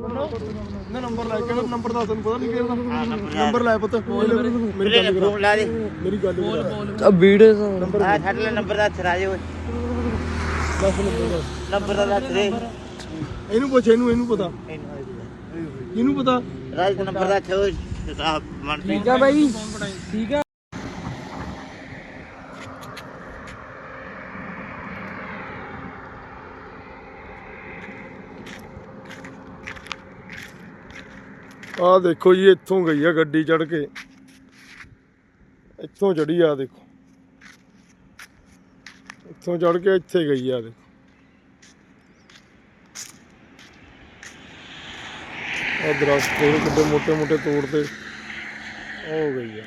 ਨਾ ਨੰਬਰ ਲੈ ਕੇ ਨੰਬਰ ਦਾ ਤੈਨੂੰ ਪਤਾ ਨਹੀਂ ਕਿਹਦਾ ਨੰਬਰ। ਨੰਬਰ ਲੈ। ਪੁੱਤ ਮੇਰੀ ਗੱਲ ਕਰਾ ਫੋਨ ਲਾ ਦੇ। ਮੇਰੀ ਗੱਲ ਕਰਾ ਆ ਵੀਡੀਓ ਆ ਛੱਡ ਲੈ ਨੰਬਰ ਦਾ ਥਰਾਜੇ ਓਏ। ਦੱਸ ਨੰਬਰ ਦਾ ਨੰਬਰ ਦਾ ਦੱਸ ਦੇ। ਇਹਨੂੰ ਪੁੱਛ ਇਹਨੂੰ ਇਹਨੂੰ ਪਤਾ। ਇਹਨੂੰ ਪਤਾ। ਰਾਜ ਨੰਬਰ ਦਾ ਥੋ ਆ ਮਨ ਠੀਕ ਆ ਬਾਈ। ਠੀਕ ਆ। ਆਹ ਦੇਖੋ ਜੀ, ਇੱਥੋਂ ਗਈ ਆ ਗੱਡੀ ਚੜ ਕੇ। ਇੱਥੋਂ ਚੜੀ ਆ ਦੇਖੋ। ਇੱਥੋਂ ਚੜ ਕੇ ਇੱਥੇ ਗਈ ਆ ਦੇਖੋ। ਆ ਦਰਖਤ ਕਿੱਡੇ ਮੋਟੇ ਮੋਟੇ ਤੋੜਦੇ ਉਹ ਹੋ ਗਈ ਆ।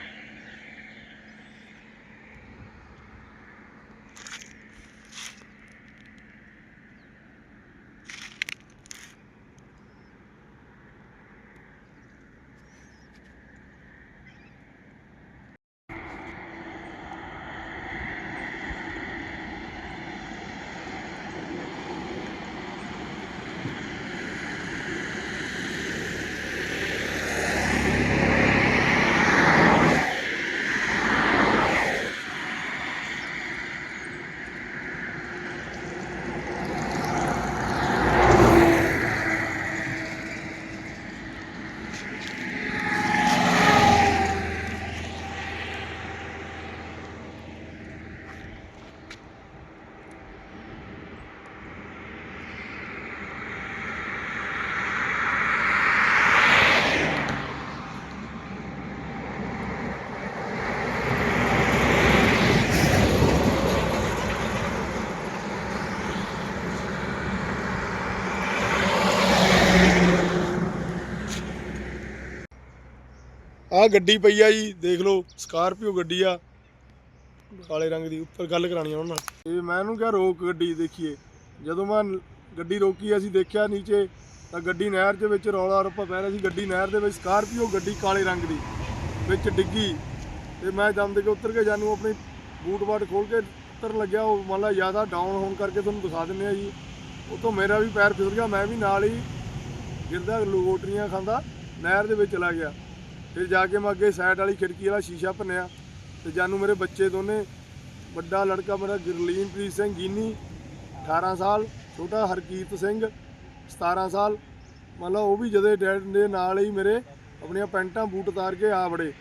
ਆਹ ਗੱਡੀ ਪਈ ਆ ਜੀ, ਦੇਖ ਲਓ, ਸਕਾਰਪੀਓ ਗੱਡੀ ਆ। ਕਾਲੇ ਰੰਗ ਦੀ, ਉੱਪਰ ਗੱਲ ਕਰਾਣੀ ਆ ਉਹਨਾਂ ਨਾਲ। ਇਹ ਮੈਂ ਇਹਨੂੰ ਕਿਹਾ, ਰੋਕ ਗੱਡੀ ਦੇਖੀਏ। ਜਦੋਂ ਮੈਂ ਗੱਡੀ ਰੋਕੀ, ਅਸੀਂ ਦੇਖਿਆ ਨੀਚੇ, ਤਾਂ ਗੱਡੀ ਨਹਿਰ ਦੇ ਵਿੱਚ ਰੌਲਾ ਰੱਪਾ ਪੈ ਰਿਹਾ ਸੀ। ਗੱਡੀ ਨਹਿਰ ਦੇ ਵਿੱਚ ਸਕਾਰਪੀਓ, ਗੱਡੀ ਕਾਲੇ ਰੰਗ ਦੀ, ਵਿੱਚ ਡਿੱਗੀ। ਤੇ ਮੈਂ ਜੰਮ ਦੇ ਕੇ ਉੱਤਰ ਕੇ ਜਾਨੂੰ ਆਪਣੀ ਬੂਟ ਬਾਟ ਖੋਲ ਕੇ ਉੱਤਰ ਲੱਗਿਆ। ਉਹ ਮੰਨ ਲਾ ਜ਼ਿਆਦਾ ਡਾਊਨ ਹੋਣ ਕਰਕੇ ਤੁਹਾਨੂੰ ਦਿਖਾ ਦਿੰਦੇ ਆ ਜੀ। ਉਤੋਂ ਮੇਰਾ ਵੀ ਪੈਰ ਫਿਸਲ ਗਿਆ, ਮੈਂ ਵੀ ਨਾਲ ਹੀ ਗਿਰਦਾ, ਲੋਟਰੀਆਂ ਖਾਂਦਾ, ਨਹਿਰ ਦੇ ਵਿੱਚ ਚਲਾ ਗਿਆ। ਫਿਰ ਜਾ ਕੇ ਮੈਂ ਅੱਗੇ ਸਾਈਡ ਵਾਲੀ ਖਿੜਕੀ ਵਾਲਾ ਸ਼ੀਸ਼ਾ ਭੰਨਿਆ ਤੇ ਜਾਨੂੰ ਮੇਰੇ ਬੱਚੇ ਦੋਨੇ, ਵੱਡਾ ਲੜਕਾ ਮੇਰਾ ਗੁਰਲੀਨਪ੍ਰੀਤ ਸਿੰਘ ਗੀਨੀ 18 ਸਾਲ, ਛੋਟਾ ਹਰਕੀਤ ਸਿੰਘ 17 ਸਾਲ ਮਤਲਬ ਉਹ ਵੀ ਜਦੇ ਡੈਡ ਦੇ ਨਾਲ ਹੀ ਮੇਰੇ ਆਪਣੀਆਂ ਪੈਂਟਾਂ ਬੂਟ ਉਤਾਰ ਕੇ ਆ ਵੜੇ।